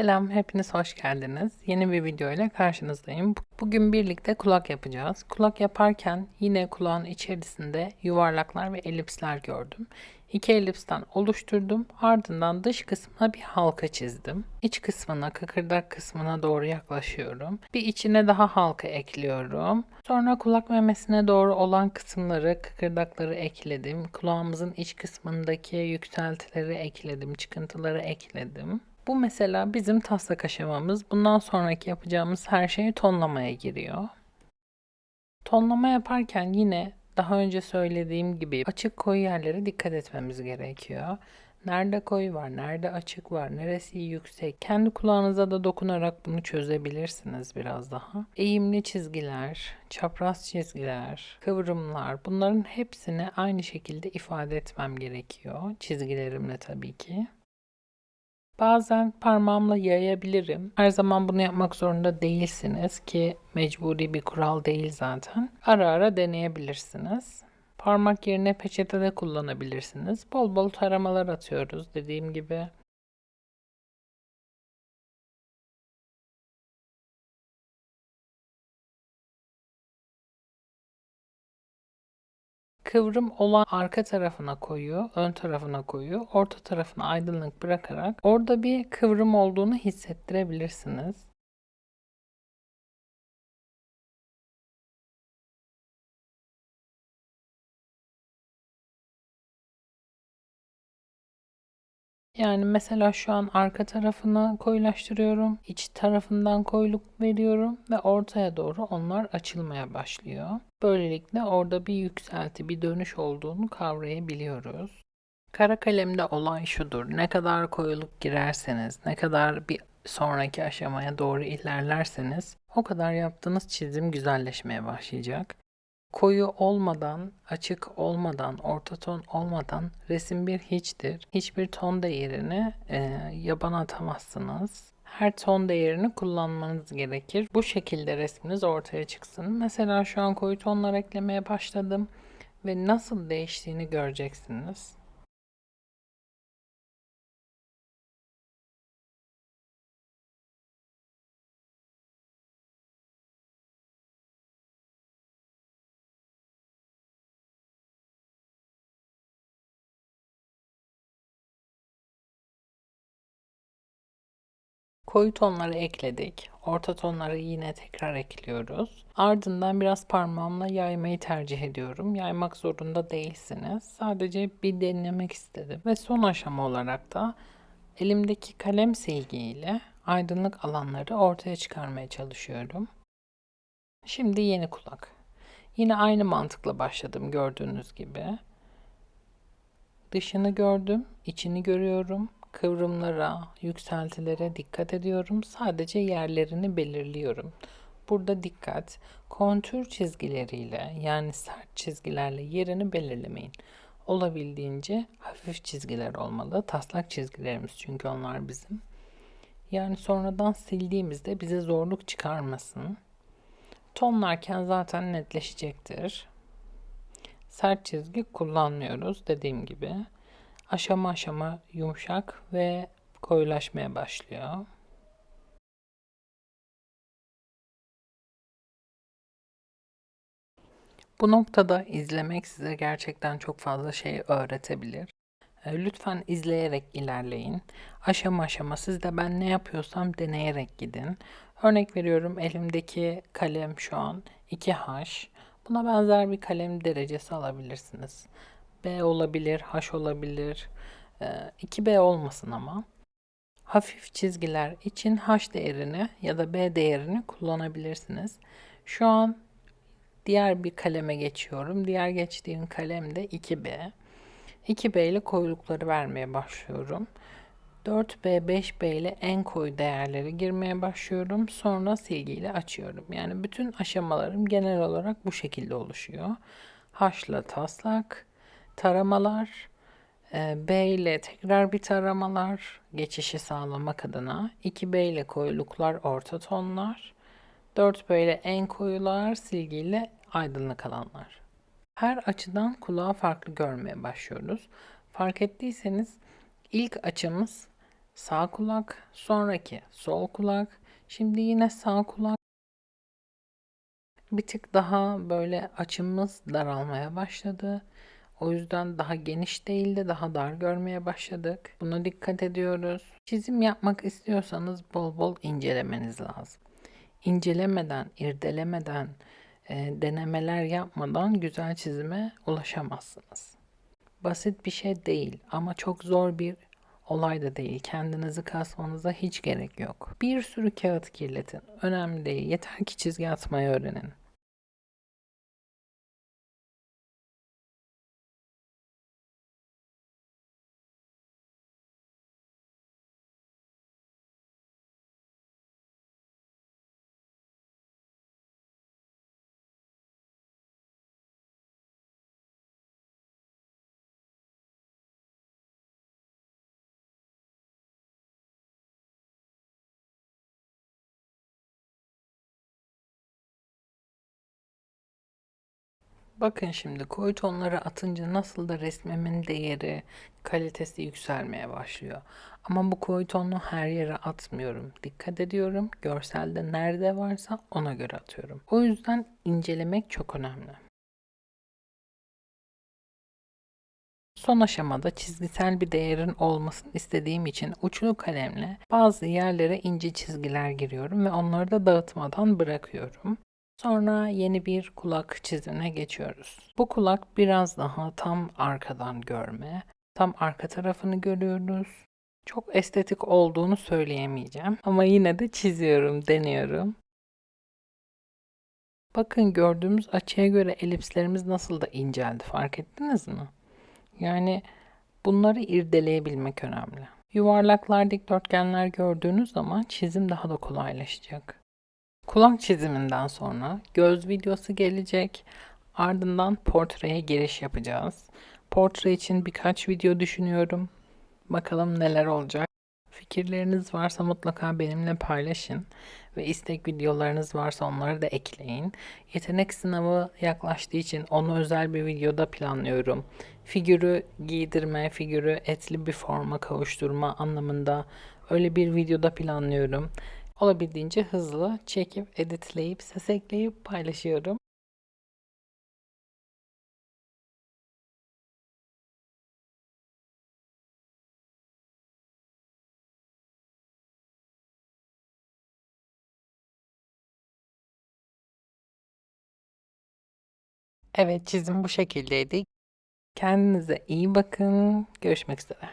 Selam, hepiniz hoş geldiniz. Yeni bir video ile karşınızdayım. Bugün birlikte kulak yapacağız. Kulak yaparken yine kulağın içerisinde yuvarlaklar ve elipsler gördüm. İki elipsten oluşturdum. Ardından dış kısmına bir halka çizdim. İç kısmına, kıkırdak kısmına doğru yaklaşıyorum. Bir içine daha halka ekliyorum. Sonra kulak memesine doğru olan kısımları, kıkırdakları ekledim. Kulağımızın iç kısmındaki yükseltileri ekledim, çıkıntıları ekledim. Bu mesela bizim taslak aşamamız. Bundan sonraki yapacağımız her şey tonlamaya giriyor. Tonlama yaparken yine daha önce söylediğim gibi açık koyu yerlere dikkat etmemiz gerekiyor. Nerede koyu var, nerede açık var, neresi yüksek. Kendi kulağınıza da dokunarak bunu çözebilirsiniz biraz daha. Eğimli çizgiler, çapraz çizgiler, kıvrımlar bunların hepsini aynı şekilde ifade etmem gerekiyor. Çizgilerimle tabii ki. Bazen parmağımla yayabilirim. Her zaman bunu yapmak zorunda değilsiniz ki mecburi bir kural değil zaten. Ara ara deneyebilirsiniz. Parmak yerine peçete de kullanabilirsiniz. Bol bol taramalar atıyoruz dediğim gibi. Kıvrım olan arka tarafına koyu, ön tarafına koyu, orta tarafına aydınlık bırakarak orada bir kıvrım olduğunu hissettirebilirsiniz. Yani mesela şu an arka tarafını koyulaştırıyorum. iç tarafından koyuluk veriyorum ve ortaya doğru onlar açılmaya başlıyor. Böylelikle orada bir yükselti, bir dönüş olduğunu kavrayabiliyoruz. Kara kalemde olay şudur. Ne kadar koyuluk girerseniz, ne kadar bir sonraki aşamaya doğru ilerlerseniz o kadar yaptığınız çizim güzelleşmeye başlayacak. Koyu olmadan, açık olmadan, orta ton olmadan resim bir hiçtir. Hiçbir ton değerini e, yabana atamazsınız. Her ton değerini kullanmanız gerekir. Bu şekilde resminiz ortaya çıksın. Mesela şu an koyu tonlar eklemeye başladım ve nasıl değiştiğini göreceksiniz. Koyu tonları ekledik. Orta tonları yine tekrar ekliyoruz. Ardından biraz parmağımla yaymayı tercih ediyorum. Yaymak zorunda değilsiniz. Sadece bir denemek istedim. Ve son aşama olarak da elimdeki kalem silgiyle aydınlık alanları ortaya çıkarmaya çalışıyorum. Şimdi yeni kulak. Yine aynı mantıkla başladım gördüğünüz gibi. Dışını gördüm, içini görüyorum kıvrımlara, yükseltilere dikkat ediyorum. Sadece yerlerini belirliyorum. Burada dikkat, kontür çizgileriyle yani sert çizgilerle yerini belirlemeyin. Olabildiğince hafif çizgiler olmalı. Taslak çizgilerimiz çünkü onlar bizim. Yani sonradan sildiğimizde bize zorluk çıkarmasın. Tonlarken zaten netleşecektir. Sert çizgi kullanmıyoruz dediğim gibi aşama aşama yumuşak ve koyulaşmaya başlıyor. Bu noktada izlemek size gerçekten çok fazla şey öğretebilir. E, lütfen izleyerek ilerleyin. Aşama aşama siz de ben ne yapıyorsam deneyerek gidin. Örnek veriyorum elimdeki kalem şu an 2H. Buna benzer bir kalem derecesi alabilirsiniz. B olabilir, H olabilir. 2B ee, olmasın ama. Hafif çizgiler için H değerini ya da B değerini kullanabilirsiniz. Şu an diğer bir kaleme geçiyorum. Diğer geçtiğim kalem de 2B. 2B ile koyulukları vermeye başlıyorum. 4B, 5B ile en koyu değerleri girmeye başlıyorum. Sonra silgiyle açıyorum. Yani bütün aşamalarım genel olarak bu şekilde oluşuyor. H ile taslak, taramalar, e, B ile tekrar bir taramalar geçişi sağlamak adına 2B ile koyuluklar orta tonlar 4B ile en koyular silgiyle aydınlık alanlar. Her açıdan kulağı farklı görmeye başlıyoruz. Fark ettiyseniz ilk açımız sağ kulak, sonraki sol kulak, şimdi yine sağ kulak. Bir tık daha böyle açımız daralmaya başladı. O yüzden daha geniş değil de daha dar görmeye başladık. Buna dikkat ediyoruz. Çizim yapmak istiyorsanız bol bol incelemeniz lazım. İncelemeden, irdelemeden, e, denemeler yapmadan güzel çizime ulaşamazsınız. Basit bir şey değil ama çok zor bir olay da değil. Kendinizi kasmanıza hiç gerek yok. Bir sürü kağıt kirletin. Önemli değil. Yeter ki çizgi atmayı öğrenin. Bakın şimdi koyu tonları atınca nasıl da resmimin değeri, kalitesi yükselmeye başlıyor. Ama bu koyu tonlu her yere atmıyorum. Dikkat ediyorum. Görselde nerede varsa ona göre atıyorum. O yüzden incelemek çok önemli. Son aşamada çizgisel bir değerin olmasını istediğim için uçlu kalemle bazı yerlere ince çizgiler giriyorum ve onları da dağıtmadan bırakıyorum. Sonra yeni bir kulak çizimine geçiyoruz. Bu kulak biraz daha tam arkadan görme. Tam arka tarafını görüyoruz. Çok estetik olduğunu söyleyemeyeceğim ama yine de çiziyorum, deniyorum. Bakın gördüğümüz açıya göre elipslerimiz nasıl da inceldi fark ettiniz mi? Yani bunları irdeleyebilmek önemli. Yuvarlaklar, dikdörtgenler gördüğünüz zaman çizim daha da kolaylaşacak. Kulak çiziminden sonra göz videosu gelecek. Ardından portreye giriş yapacağız. Portre için birkaç video düşünüyorum. Bakalım neler olacak. Fikirleriniz varsa mutlaka benimle paylaşın ve istek videolarınız varsa onları da ekleyin. Yetenek sınavı yaklaştığı için onu özel bir videoda planlıyorum. Figürü giydirme, figürü etli bir forma kavuşturma anlamında öyle bir videoda planlıyorum olabildiğince hızlı çekip, editleyip, ses ekleyip paylaşıyorum. Evet çizim bu şekildeydi. Kendinize iyi bakın. Görüşmek üzere.